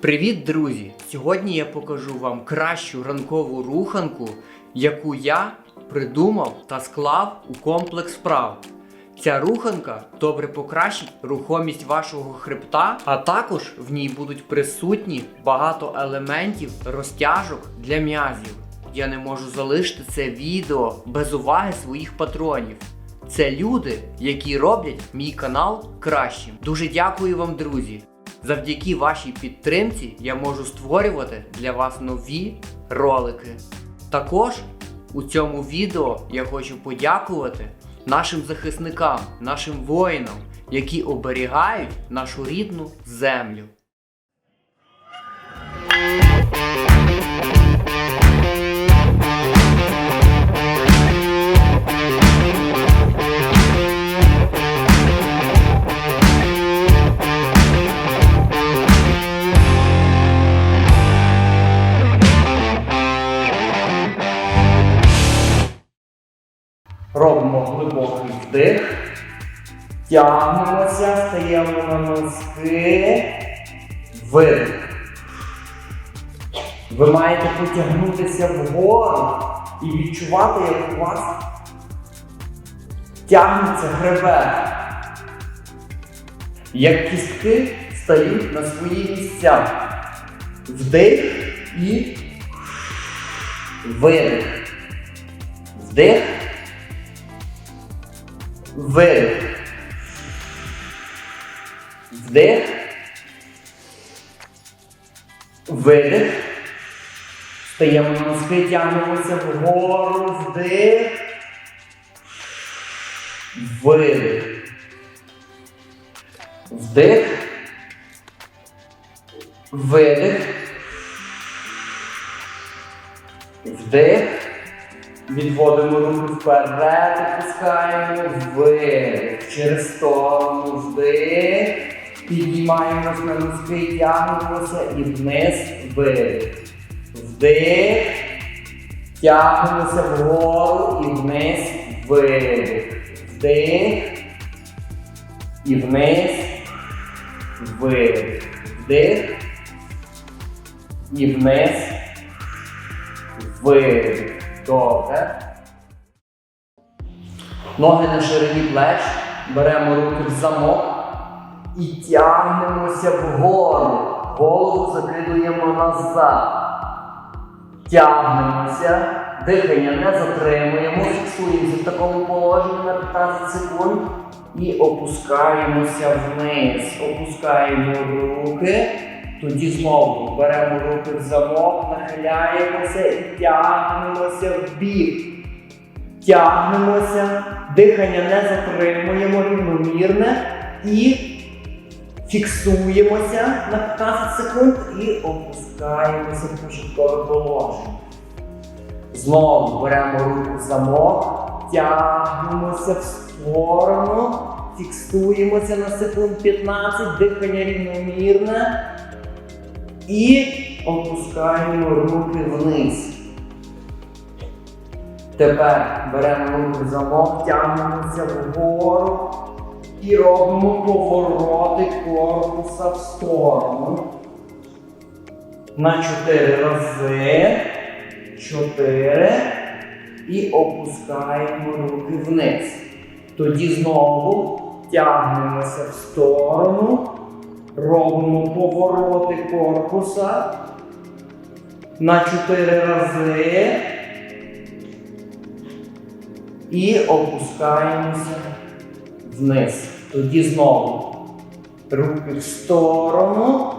Привіт, друзі! Сьогодні я покажу вам кращу ранкову руханку, яку я придумав та склав у комплекс вправ. Ця руханка добре покращить рухомість вашого хребта, а також в ній будуть присутні багато елементів розтяжок для м'язів. Я не можу залишити це відео без уваги своїх патронів. Це люди, які роблять мій канал кращим. Дуже дякую вам, друзі! Завдяки вашій підтримці я можу створювати для вас нові ролики. Також у цьому відео я хочу подякувати нашим захисникам, нашим воїнам, які оберігають нашу рідну землю. Робимо глибокий вдих. Тягнемося, стаємо на носки. Видих. Ви маєте потягнутися вгору і відчувати, як у вас тягнеться хребет. Як кістки стають на свої місця. Вдих і видих. Вдих. Видих. Вдих. Видих. Стаємо на носки, тягнемося вгору, вдих. Видих. Вдих. Видих. Вдих. Відводимо руки вперед, опускаємо, вдих. Через сторону вдих. Піднімаємось на носки, тягнемося і вниз видих. Вдих. Тягнемося вгору і вниз видих. Вдих. І вниз. Видих. Вдих. І вниз. Видих. Добре. Ноги на ширині плеч. Беремо руки в замок і тягнемося вгору. Голову закидуємо назад. Тягнемося. Дихання не затримуємо. Фіксуємося в такому положенні на 15 секунд. І опускаємося вниз. Опускаємо руки. Тоді знову беремо руки в замок, нахиляємося і тягнемося в бік. Тягнемося, дихання не затримуємо рівномірне і фіксуємося на 15 секунд і опускаємося в початкове положення. Знову беремо руки в замок, тягнемося в сторону, фіксуємося на секунд 15, дихання рівномірне. І опускаємо руки вниз. Тепер беремо руки замок, тягнемося вгору і робимо повороти корпуса в сторону. На 4 рази. 4. І опускаємо руки вниз. Тоді знову тягнемося в сторону. Робимо повороти корпуса на 4 рази і опускаємося вниз. Тоді знову руки в сторону,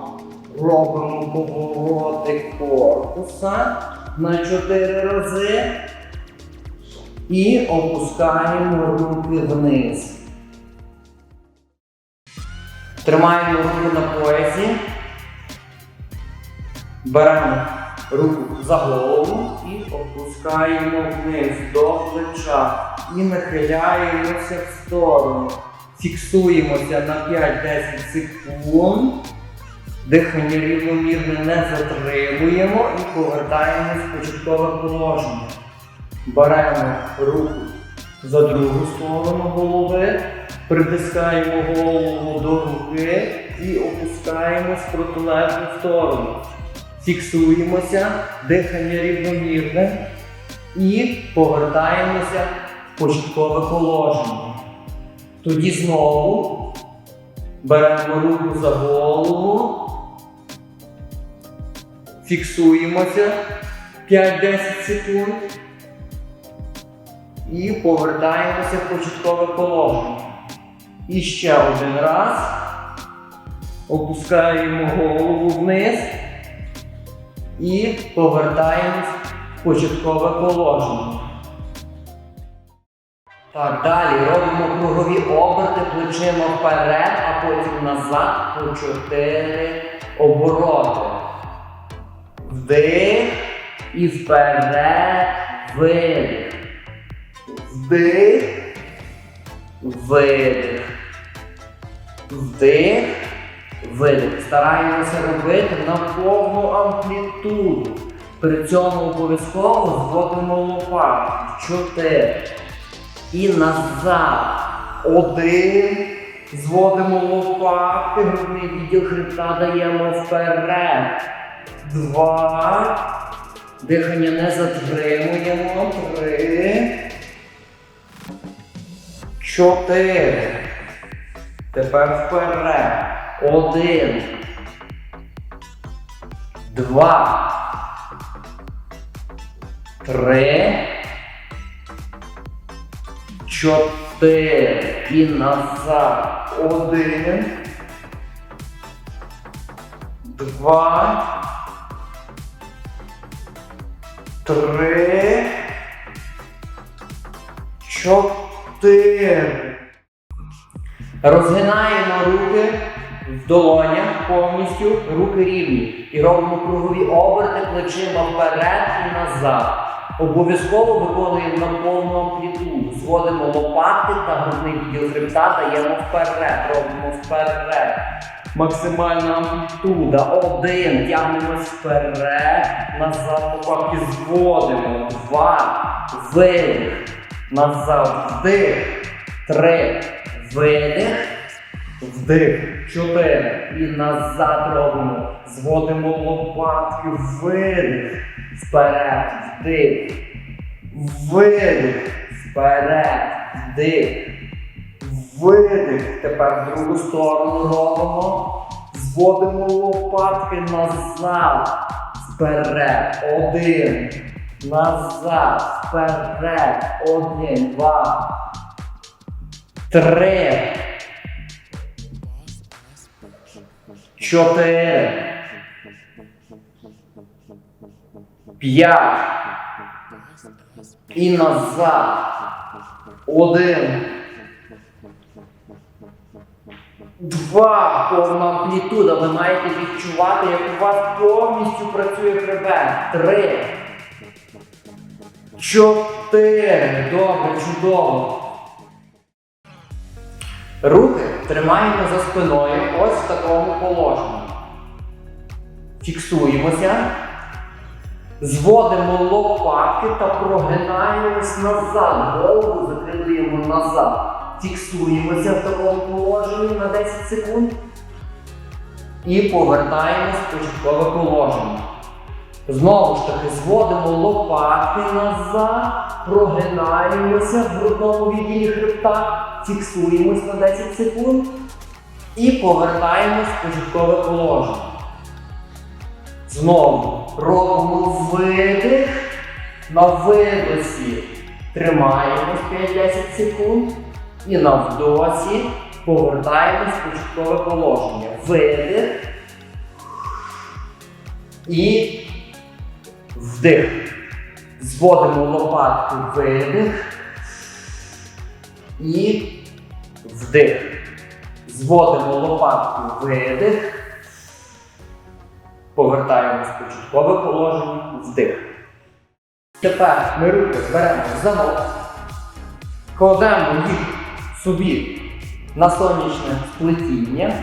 робимо повороти корпуса на 4 рази і опускаємо руки вниз. Тримаємо руки на поясі. Беремо руку за голову і опускаємо вниз до плеча. І нахиляємося в сторону. Фіксуємося на 5-10 секунд. Дихання рівномірне не затримуємо і повертаємось в початкове положення. Беремо руку за другу сторону голови, притискаємо голову до руки, і опускаємось в протилежну сторону. Фіксуємося, дихання рівномірне і повертаємося в початкове положення. Тоді знову беремо руку за голову, фіксуємося 5-10 секунд і повертаємося в початкове положення. І ще один раз опускаємо голову вниз і повертаємось в початкове положення. Так, далі робимо кругові оберти плечима вперед, а потім назад по 4 обороти. Вдих і вперед, видих. Вдих, видих. Вдих, видих. Стараємося робити на повну амплітуду. При цьому обов'язково зводимо лопатки. Чотири. І назад. Один. Зводимо лопатки, грудний відділ хребта даємо вперед. Два. Дихання не затримуємо. Три. Чотири. Тепер вперед. Один. Два. Три. Чотири. І назад. Один. Два. Три. Чотири. Розгинаємо руки в долонях повністю, руки рівні. І робимо кругові оберти плечима вперед і назад. Обов'язково виконуємо на повну амплітуду. Зводимо лопатки та грудний відділ хребта даємо вперед. Робимо вперед. Максимальна амплітуда. Один. Тягнемось вперед. Назад лопатки зводимо. Два. Видих. Назад. Вдих. Три. Видих. Вдих. Чотири. І назад робимо. Зводимо лопатки. Видих. Вперед. Вдих. Видих. Вперед. Вдих. Видих. Тепер в другу сторону робимо. Зводимо лопатки назад. Вперед. Один. Назад. Вперед. Один. Два. Три. Чотири. П'ять. І назад. Один. Два. Повна амплітуда. Ви маєте відчувати, як у вас повністю працює хребет. Три. Чотири. Добре, чудово. Руки тримаємо за спиною ось в такому положенні. Фіксуємося. Зводимо лопатки та прогинаємось назад. Голову закидуємо назад. Фіксуємося в такому положенні на 10 секунд. І повертаємось в початкове положення. Знову ж таки, зводимо лопатки назад, прогинаємося в грудному відділі хребта, фіксуємось на 10 секунд і повертаємось в початкове положення. Знову робимо видих. На видосі тримаємось 5-10 секунд. І на вдосі повертаємось в початкове положення. Видих. І вдих. Зводимо лопатки видих. І вдих. Зводимо лопатку видих. Повертаємось в початкове положення. Вдих. Тепер ми руки беремо в замок. Кладемо їх собі на сонячне сплетіння.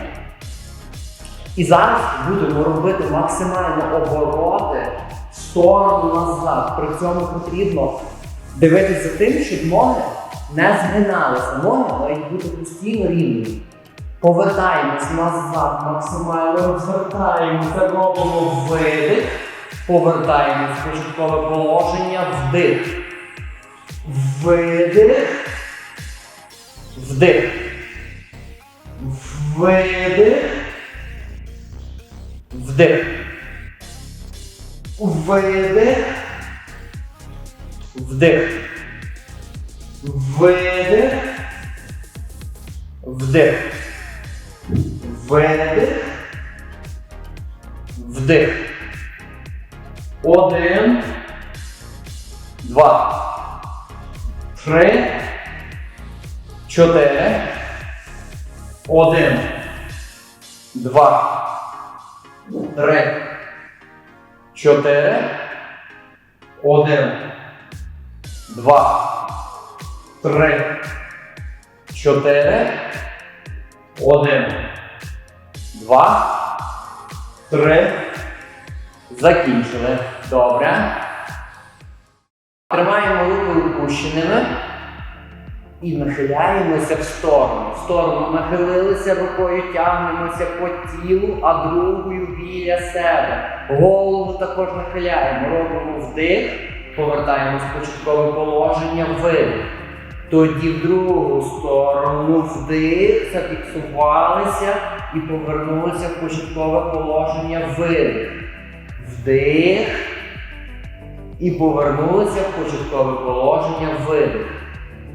І зараз будемо робити максимально обороти сторону назад. При цьому потрібно дивитися за тим, щоб ноги не згиналися. Ноги мають бути постійно рівні. Повертаємось назад, максимально розвертаємося, робимо видих. Повертаємось в початкове положення, вдих. Видих. Вдих. Видих. Вдих. Видих. Вдих. Видих. Вдих. Видих. Вдих. Один. Два. Три. Чотири. Один. Два. Три. Чотири. Один. Два. Три. Чотири. Один. Два. Три. Закінчили. Добре. Тримаємо руки опущеними і нахиляємося в сторону. В сторону нахилилися рукою, тягнемося по тілу, а другою біля себе. Голову також нахиляємо. Робимо вдих, повертаємось в початкове положення, видих. Тоді в другу сторону вдих, зафіксувалися і повернулися в початкове положення, видих. Вдих. І повернулися в початкове положення, видих.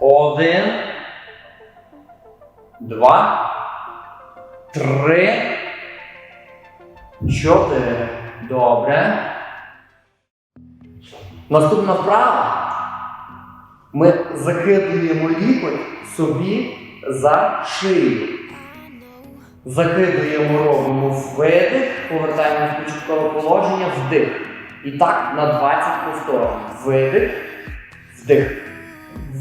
Один. Два. Три. Чотири. Добре. Наступна вправа. Ми закидуємо лікоть собі за шию. Закидуємо, робимо видих, повертаємо в початкове положення, вдих. І так на 20 повторів. Видих, вдих,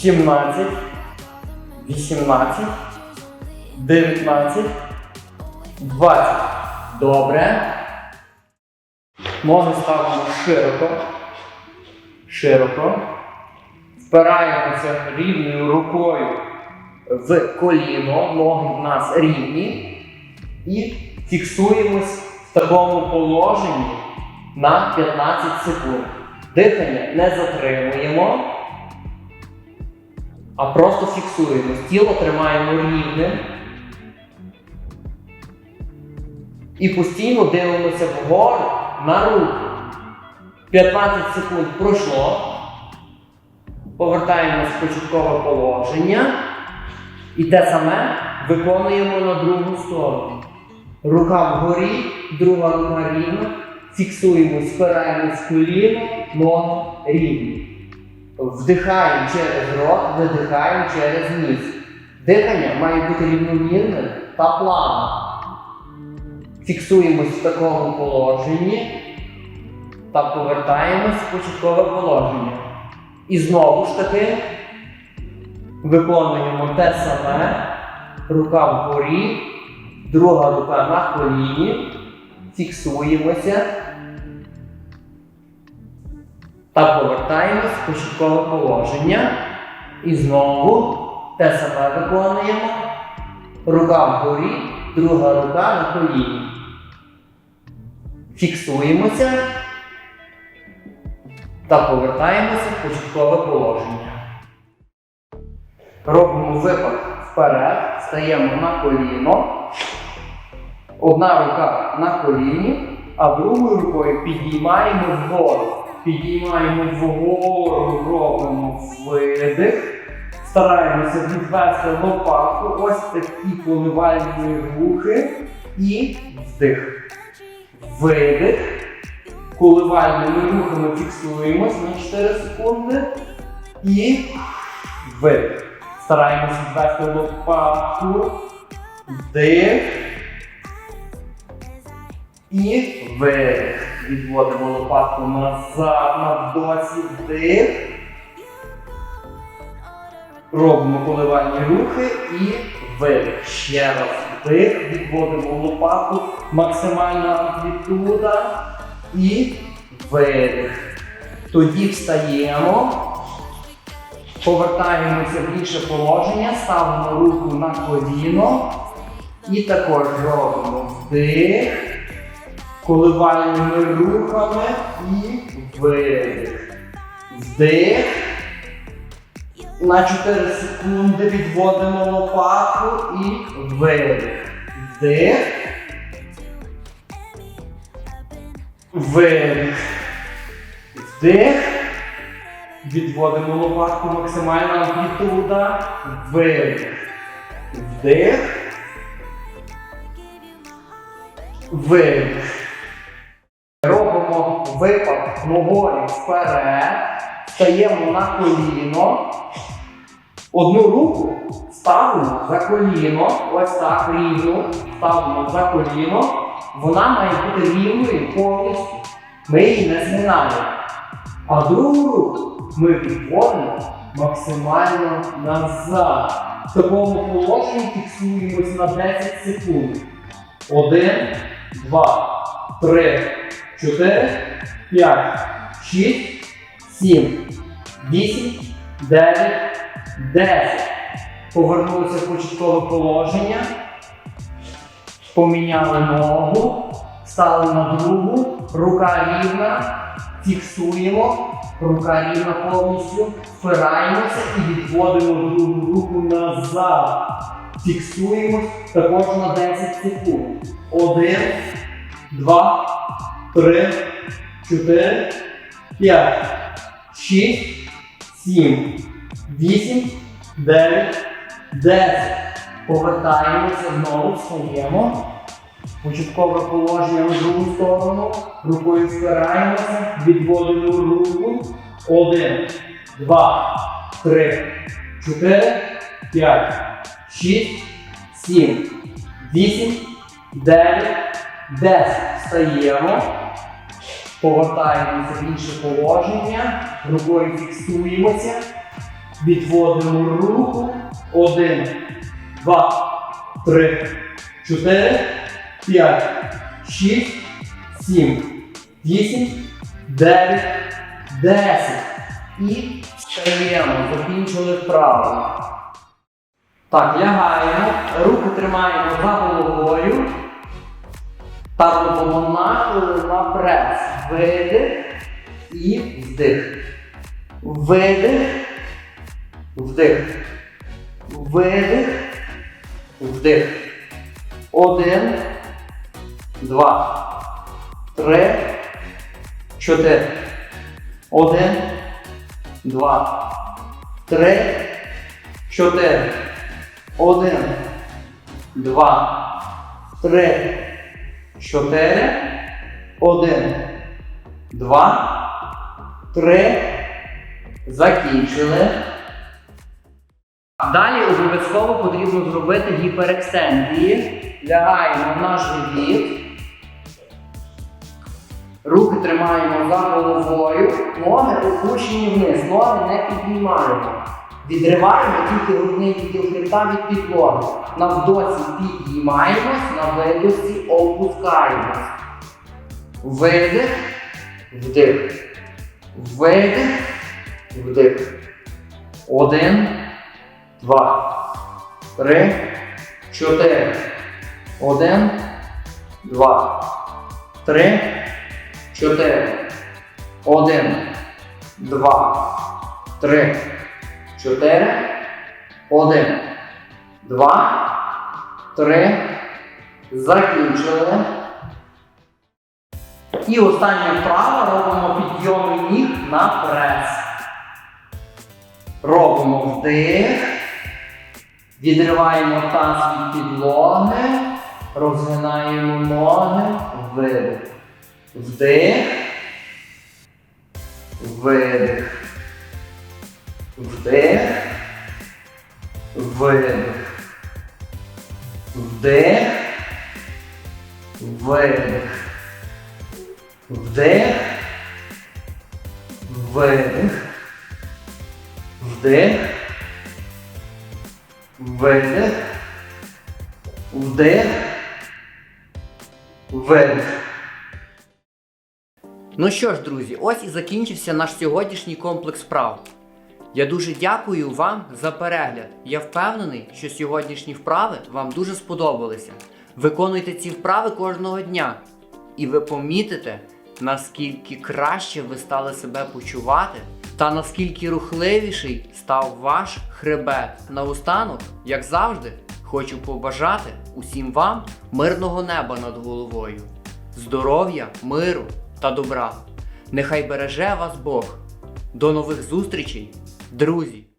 17, 18, 19, 20. Добре. Ноги ставимо широко. Широко. Впираємося рівною рукою в коліно. Ноги в нас рівні. І фіксуємось в такому положенні на 15 секунд. Дихання не затримуємо, а просто фіксуємось. Тіло тримаємо рівним. І постійно дивимося вгору на руку. 15 секунд пройшло. Повертаємось в початкове положення. І те саме виконуємо на другу сторону. Рука вгорі, друга рука рівна. Фіксуємо, спираємось коліно, ноги рівні. Вдихаємо через рот, видихаємо через ніс. Дихання має бути рівномірним та плавним. Фіксуємось в такому положенні та повертаємось в початкове положення. І знову ж таки виконуємо те саме. Рука вгорі, друга рука на коліні. Фіксуємося та повертаємось в початкове положення. І знову те саме виконуємо. Рука вгорі, друга рука на коліні. Фіксуємося та повертаємося в початкове положення. Робимо випад вперед, стаємо на коліно. Одна рука на коліні, а другою рукою підіймаємо вгору. Підіймаємо вгору, робимо видих. Стараємося відвести лопатку. Ось такі коливальні рухи. І вдих. Видих. Коливальними рухами фіксуємось на 4 секунди. І видих. Стараємось відвести лопатку. Вдих. І видих. Відводимо лопатку назад на вдосі. Вдих. Робимо коливальні рухи і видих. Ще раз вдих. Відводимо лопатку. Максимальна амплітуда. І видих. Тоді встаємо. Повертаємося в інше положення, ставимо руку на коліно і також робимо вдих, коливальними рухами і видих. Вдих. На 4 секунди відводимо лопатку і видих. Вдих. Видих. Вдих. Відводимо лопатку максимальна амплітуда. Видих. Вдих. Видих. Випад ногою вперед. Стаємо на коліно. Одну руку ставимо за коліно. Ось так рівно. Ставимо за коліно. Вона має бути рівною повністю. Ми її не зминаємо. А другу руку ми відводимо максимально назад. В такому положенні фіксуємось на 10 секунд. Один, два, три, чотири, п'ять, шість, сім, вісім, дев'ять, десять. Повернулися в початкове положення. Поміняли ногу, стали на другу, рука рівна, фіксуємо, рука рівна повністю, впираємося і відводимо другу руку назад. Фіксуємось також на 10 секунд. Один, два, три, чотири, п'ять, шість, сім, вісім, дев'ять, десять. Повертаємося знову, встаємо. Початкове положення на другу сторону. Рукою спираємося, відводимо руку. Один, два, три, чотири, п'ять, шість, сім, вісім, дев'ять, десять. Встаємо. Повертаємося в інше положення. Рукою фіксуємося. Відводимо руку. Один, два, три, чотири, п'ять, шість, сім, вісім, дев'ять, десять. І встаємо. Закінчили вправо. Так, лягаємо, руки тримаємо за головою. Та робимо нахили на прес. Видих і вдих. Видих. Вдих. Видих. Вдих. Один. Два. Три. Чотири. Один. Два. Три. Чотири. Один. Два. Три. Чотири. Один. Два. Три. Закінчили. Далі обов'язково потрібно зробити гіперекстензії. Лягаємо на живіт. Руки тримаємо за головою, ноги опущені вниз, ноги не піднімаємо. Відриваємо тільки грудний відділ хребта від підлоги. На вдосі підіймаємось, на видосі опускаємось. Видих, вдих. Видих, вдих. Один, два, три, чотири. Один, два, три, чотири. Один, два, три, чотири. Один, два, три. Закінчили. І остання вправа робимо підйоми ніг на прес. Робимо вдих. Відриваємо таз від підлоги. Розгинаємо ноги. Видих. Вдих. Видих. Вдих. Видих. Вдих. Видих. Вдих. Видих. Вдих. Видих. Вдих. Видих. Ну що ж, друзі, ось і закінчився наш сьогоднішній комплекс вправ. Я дуже дякую вам за перегляд. Я впевнений, що сьогоднішні вправи вам дуже сподобалися. Виконуйте ці вправи кожного дня, і ви помітите, наскільки краще ви стали себе почувати, та наскільки рухливіший став ваш хребет. Наостанок, як завжди, хочу побажати усім вам мирного неба над головою, здоров'я, миру та добра. Нехай береже вас Бог. До нових зустрічей, друзі!